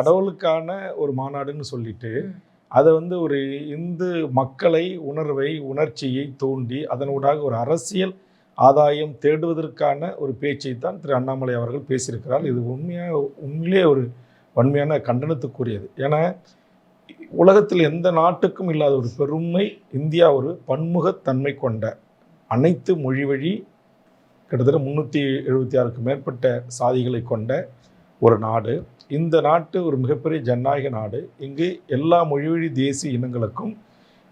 கடவுளுக்கான ஒரு மாநாடுன்னு சொல்லிட்டு அதை வந்து ஒரு இந்து மக்களை உணர்வை உணர்ச்சியை தூண்டி அதனூடாக ஒரு அரசியல் ஆதாயம் தேடுவதற்கான ஒரு பேச்சை தான் திரு அண்ணாமலை அவர்கள் பேசியிருக்கிறார். இது உண்மையாக உண்மையிலே ஒரு வன்மையான கண்டனத்துக்குரியது. ஏன்னா உலகத்தில் எந்த நாட்டுக்கும் இல்லாத ஒரு பெருமை இந்தியா ஒரு பன்முகத்தன்மை கொண்ட அனைத்து மொழி வழி கிட்டத்தட்ட முந்நூற்றி எழுபத்தி ஆறுக்கு மேற்பட்ட சாதிகளை கொண்ட ஒரு நாடு. இந்த நாட்டு ஒரு மிகப்பெரிய ஜனநாயக நாடு. இங்கு எல்லா மொழிவழி தேசிய இனங்களுக்கும்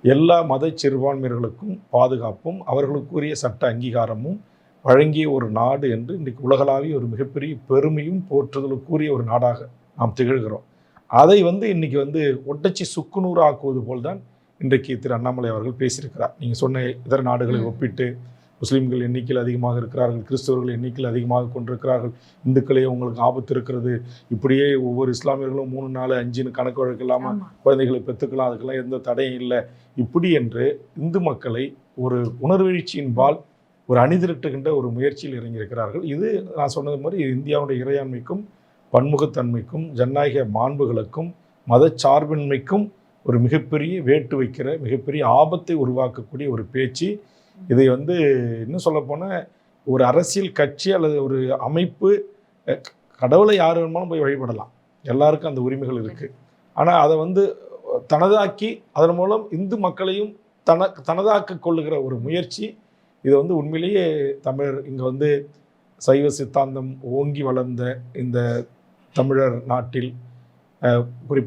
எல்லா மத சிறுபான்மையர்களுக்கும் பாதுகாப்பும் அவர்களுக்குரிய சட்ட அங்கீகாரமும் வழங்கிய ஒரு நாடு என்று இன்றைக்கு உலகளாவிய ஒரு மிகப்பெரிய பெருமையும் போற்றுதலுக்குரிய ஒரு நாடாக நாம் திகழ்கிறோம். அதை வந்து இன்னைக்கு வந்து ஒட்டச்சி சுக்குநூறு ஆக்குவது போல்தான் இன்றைக்கு திரு அண்ணாமலை அவர்கள் பேசியிருக்கிறார். நீங்கள் சொன்ன இதர நாடுகளை. ஒப்பிட்டு முஸ்லீம்கள் எண்ணிக்கையில் அதிகமாக இருக்கிறார்கள் கிறிஸ்தவர்கள் எண்ணிக்கையில் அதிகமாக கொண்டிருக்கிறார்கள். இந்துக்களே உங்களுக்கு ஆபத்து இருக்கிறது. இப்படியே ஒவ்வொரு இஸ்லாமியர்களும் மூணு நாலு அஞ்சுன்னு கணக்கு வழக்கு இல்லாமல். குழந்தைகளை பெற்றுக்கலாம் அதுக்கெல்லாம் எந்த தடையும் இல்லை. இப்படி என்று இந்து மக்களை ஒரு உணர்வெழுச்சியின்பால் ஒரு அணிதிரட்டுகின்ற ஒரு முயற்சியில் இறங்கியிருக்கிறார்கள். இது நான் சொன்னது மாதிரி இந்தியாவுடைய இறையாண்மைக்கும் பன்முகத்தன்மைக்கும் ஜனநாயக மாண்புகளுக்கும் மதச்சார்பின்மைக்கும் ஒரு மிகப்பெரிய வேட்டு வைக்கிற மிகப்பெரிய ஆபத்தை உருவாக்கக்கூடிய ஒரு பேச்சு இதை வந்து இன்னும் சொல்லப்போனால் ஒரு அரசியல் கட்சி அல்லது ஒரு அமைப்பு கடவுளை யார் வேணுமாலும் போய் வழிபடலாம். எல்லாருக்கும் அந்த உரிமைகள் இருக்குது ஆனால் அதை வந்து தனதாக்கி அதன் மூலம் இந்து மக்களையும் தன தனதாக்க கொள்ளுகிற ஒரு முயற்சி இது வந்து உண்மையிலேயே தமிழர் இங்கே வந்து சைவ சித்தாந்தம் ஓங்கி வளர்ந்த இந்த தமிழர் நாட்டில் குறிப்பாக